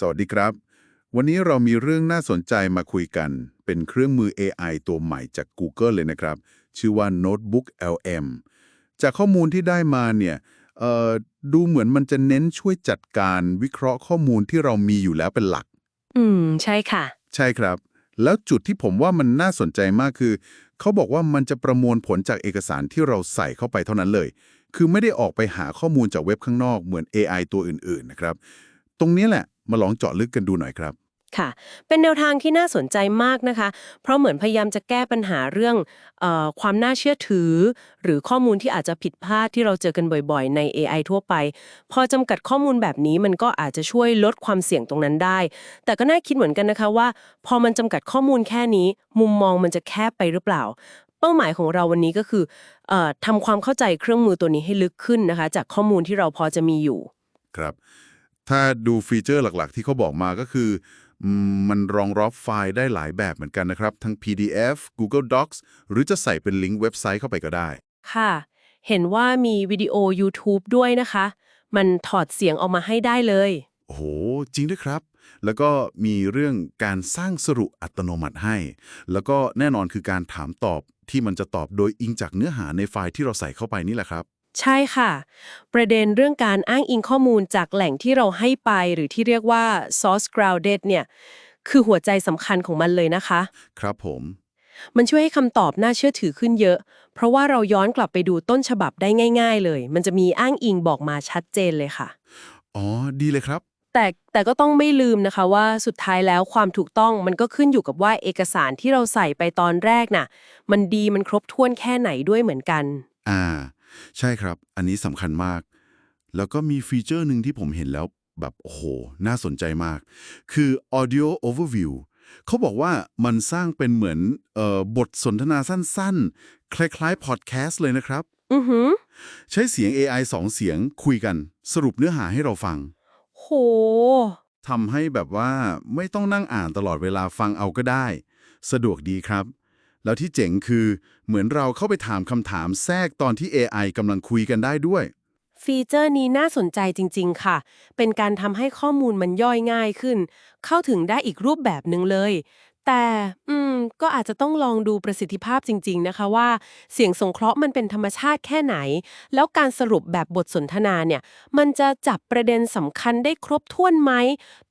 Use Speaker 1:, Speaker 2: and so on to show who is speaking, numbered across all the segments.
Speaker 1: สวัสดีครับ วันนี้เรามีเรื่องน่าสนใจมาคุยกัน เป็นเครื่องมือ AI ตัวใหม่จาก Google เลยนะครับ ชื่อว่า Notebook LM จากข้อมูลที่ได้มาเนี่ยเอ่อดูเหมือนมันจะเน้นช่วยจัดการวิเคราะห์ข้อมูลที่เรามีอยู่แล้วเป็นหลัก
Speaker 2: อืม ใช่ค่ะ
Speaker 1: ใช่ครับ แล้วจุดที่ผมว่ามันน่าสนใจมากคือ เขาบอกว่ามันจะประมวลผลจากเอกสารที่เราใส่เข้าไปเท่านั้นเลย คือไม่ได้ออกไปหาข้อมูลจากเว็บข้างนอกเหมือน AI ตัวอื่น ๆ นะครับ ตรงนี้แหละ มาลองเจาะลึกกันดูหน่อยครับ
Speaker 2: ค่ะ เป็นแนวทางที่น่าสนใจมากนะคะ เพราะเหมือนพยายามจะแก้ปัญหาเรื่องเออความน่าเชื่อถือ หรือข้อมูลที่อาจจะผิดพลาดที่เราเจอกันบ่อยๆ ใน AI ทั่วไป พอจำกัดข้อมูลแบบนี้มันก็อาจจะช่วยลดความเสี่ยงตรงนั้นได้ แต่ก็น่าคิดเหมือนกันนะคะว่า พอมันจำกัดข้อมูลแค่นี้ มุมมองมันจะแคบไปหรือเปล่าเป้าหมายของเราวันนี้ก็คือเออทำความเข้าใจเครื่องมือตัวนี้ให้ลึกขึ้นนะคะ จากข้อมูลที่เราพอจะมีอยู่
Speaker 1: ครับ ถ้าดูฟีเจอร์หลักๆ ที่เขาบอกมาก็คืออืมมันรองรับไฟล์ได้หลายแบบเหมือนกันนะครับ ทั้ง PDF Google Docs หรือจะใส่เป็นลิงก์เว็บไซต์เข้าไปก็ได้
Speaker 2: ค่ะ เห็นว่ามีวิดีโอ YouTube ด้วยนะคะ มันถอดเสียงออกมาให้ได้เลย
Speaker 1: โอ้โห จริงด้วยครับ แล้วก็มีเรื่องการสร้างสรุปอัตโนมัติให้ แล้วก็แน่นอนคือการถามตอบที่มันจะตอบโดยอิงจากเนื้อหาในไฟล์ที่เราใส่เข้าไปนี่แหละครับ
Speaker 2: ใช่ค่ะ ประเด็นเรื่องการอ้างอิงข้อมูลจากแหล่งที่เราให้ไปหรือที่เรียกว่า source grounded เนี่ย คือหัวใจสำคัญของมันเลยนะคะ
Speaker 1: ครับผม
Speaker 2: มันช่วยให้คำตอบน่าเชื่อถือขึ้นเยอะ เพราะว่าเราย้อนกลับไปดูต้นฉบับได้ง่าย ๆ เลย มันจะมีอ้างอิงบอกมาชัดเจนเลยค่ะ
Speaker 1: อ๋อ ดีเลยครับ
Speaker 2: แต่แต่ก็ต้องไม่ลืมนะคะว่าสุดท้ายแล้วความถูกต้องมันก็ขึ้นอยู่กับว่าเอกสารที่เราใส่ไปตอนแรกน่ะ มันดีมันครบถ้วนแค่ไหนด้วยเหมือนกัน
Speaker 1: อ่า ใช่ครับ อันนี้สำคัญมาก แล้วก็มีฟีเจอร์หนึ่งที่ผมเห็นแล้วแบบโอ้โห น่าสนใจมาก คือ audio overview เขาบอกว่ามันสร้างเป็นเหมือนเอ่อบทสนทนาสั้นๆ คล้ายๆ พอดแคสต์เลยนะครับ
Speaker 2: อือหือ
Speaker 1: ใช้เสียง AI สองเสียงคุยกัน สรุปเนื้อหาให้เราฟัง
Speaker 2: โห
Speaker 1: ทำให้แบบว่าไม่ต้องนั่งอ่านตลอดเวลาฟังเอาก็ได้ สะดวกดีครับ แล้วที่เจ๋งคือเหมือนเราเข้าไปถามคำถามแทรกตอนที่ AI กำลังคุยกันได้ด้วย
Speaker 2: ฟีเจอร์นี้น่าสนใจจริง ๆ ค่ะ เป็นการทำให้ข้อมูลมันย่อยง่ายขึ้น เข้าถึงได้อีกรูปแบบหนึ่งเลย แต่อืมก็อาจจะต้องลองดูประสิทธิภาพจริง ๆ นะคะว่า เสียงสงเคราะห์มันเป็นธรรมชาติแค่ไหน แล้วการสรุปแบบบทสนทนาเนี่ยมันจะจับประเด็นสำคัญได้ครบถ้วนไหม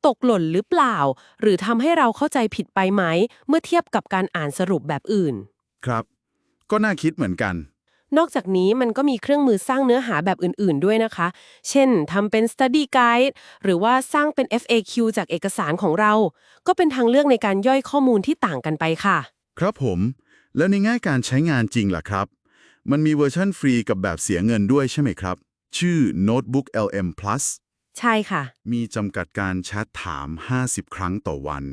Speaker 2: ตกหล่นหรือเปล่า หรือทำให้เราเข้าใจผิดไปไหม เมื่อเทียบกับการอ่านสรุปแบบอื่น
Speaker 1: ครับ ก็น่าคิดเหมือนกัน
Speaker 2: นอกจากนี้มันก็มีเครื่องมือสร้างเนื้อหาแบบอื่นๆด้วยนะคะ เช่นทำเป็น study guide หรือว่าสร้างเป็น FAQ จากเอกสารของเรา ก็เป็นทางเลือกในการย่อยข้อมูลที่ต่างกันไปค่ะ
Speaker 1: ครับผม แล้วในแง่การใช้งานจริงล่ะครับ มันมีเวอร์ชันฟรีกับแบบเสียเงินด้วยใช่ไหมครับ ชื่อ Notebook LM Plus
Speaker 2: ใช่ค่ะ
Speaker 1: มีจำกัดการแชทถาม 50 ครั้งต่อวัน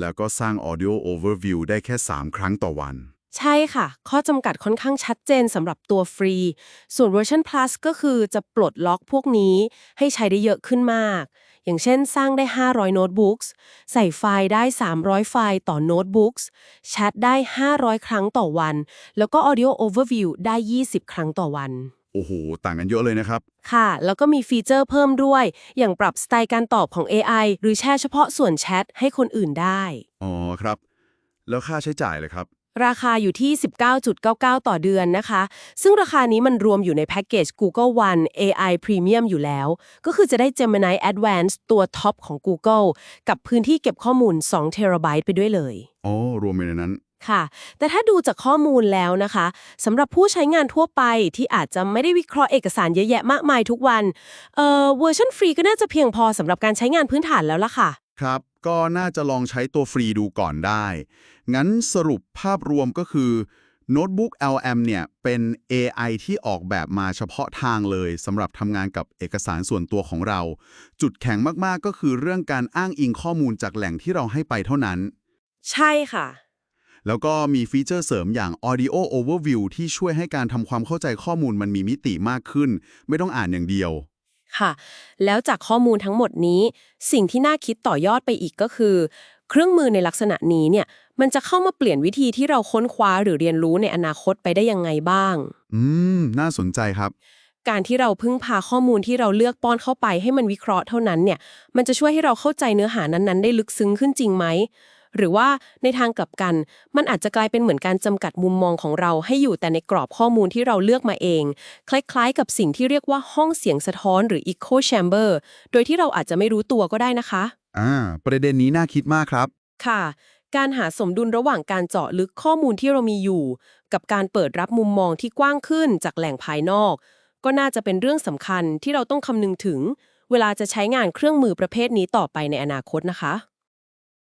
Speaker 1: แล้วก็สร้าง Audio Overview ได้แค่ 3 ครั้งต่อวัน
Speaker 2: ใช่ค่ะ ข้อจำกัดค่อนข้างชัดเจนสำหรับตัวฟรี ส่วนเวอร์ชัน plus ก็คือจะปลดล็อกพวกนี้ให้ใช้ได้เยอะขึ้นมาก อย่างเช่นสร้างได้ 500 โน้ตบุ๊กใส่ไฟล์ได้ 300 ไฟล์ต่อโน้ตบุ๊กแชทได้ 500 ครั้งต่อวัน แล้วก็ audio overview ได้ 20 ครั้งต่อวัน
Speaker 1: โอ้โห ต่างกันเยอะเลยนะครับ
Speaker 2: ค่ะ แล้วก็มีฟีเจอร์เพิ่มด้วย อย่างปรับสไตล์การตอบของ AI หรือแชร์เฉพาะส่วนแชทให้คนอื่นได้
Speaker 1: อ๋อครับ แล้วค่าใช้จ่ายเลยครับ
Speaker 2: ราคาอยู่ที่ 19.99 ต่อเดือนนะคะ ซึ่งราคานี้มันรวมอยู่ในแพ็กเกจ Google One AI Premium อยู่แล้ว ก็คือจะได้ Gemini Advanced ตัวท็อปของ Google กับพื้นที่เก็บข้อมูล2เทราไบต์ไปด้วยเลย
Speaker 1: อ๋อ รวมอยู่ในนั้น
Speaker 2: ค่ะ แต่ถ้าดูจากข้อมูลแล้วนะคะสำหรับผู้ใช้งานทั่วไปที่อาจจะไม่ได้วิเคราะห์เอกสารเยอะแยะมากมายทุกวัน เอ่อ เวอร์ชันฟรีก็น่าจะเพียงพอสำหรับการใช้งานพื้นฐานแล้วล่ะค่ะ
Speaker 1: ครับ ก็น่าจะลองใช้ตัวฟรีดูก่อนได้ งั้นสรุปภาพรวมก็คือ Notebook LM เนี่ยเป็น AI ที่ออกแบบมาเฉพาะทางเลยสำหรับทำงานกับเอกสารส่วนตัวของเรา จุดแข็งมากๆก็คือเรื่องการอ้างอิงข้อมูลจากแหล่งที่เราให้ไปเท่านั้น
Speaker 2: ใช่ค่ะ
Speaker 1: แล้วก็มีฟีเจอร์เสริมอย่าง Audio Overview ที่ช่วยให้การทำความเข้าใจข้อมูลมันมีมิติมากขึ้น ไม่ต้องอ่านอย่างเดียว
Speaker 2: ค่ะ แล้วจากข้อมูลทั้งหมดนี้ สิ่งที่น่าคิดต่อยอดไปอีกก็คือ เครื่องมือในลักษณะนี้เนี่ย มันจะเข้ามาเปลี่ยนวิธีที่เราค้นคว้าหรือเรียนรู้ในอนาคตไปได้ยังไงบ้าง
Speaker 1: อืม น่าสนใจครับ
Speaker 2: การที่เราพึ่งพาข้อมูลที่เราเลือกป้อนเข้าไปให้มันวิเคราะห์เท่านั้นเนี่ย มันจะช่วยให้เราเข้าใจเนื้อหานั้นๆ ได้ลึกซึ้งขึ้นจริงไหม หรือว่าในทางกลับกัน มันอาจจะกลายเป็นเหมือนการจำกัดมุมมองของเราให้อยู่แต่ในกรอบข้อมูลที่เราเลือกมาเอง คล้ายๆ กับสิ่งที่เรียกว่าห้องเสียงสะท้อนหรือ echo chamber โดยที่เราอาจจะไม่รู้ตัวก็ได้นะคะ
Speaker 1: อ่า ประเด็นนี้น่าคิดมากครับ
Speaker 2: ค่ะ การหาสมดุลระหว่างการเจาะลึกข้อมูลที่เรามีอยู่ กับการเปิดรับมุมมองที่กว้างขึ้นจากแหล่งภายนอก ก็น่าจะเป็นเรื่องสำคัญที่เราต้องคำนึงถึง เวลาจะใช้งานเครื่องมือประเภทนี้ต่อไปในอนาคตนะคะ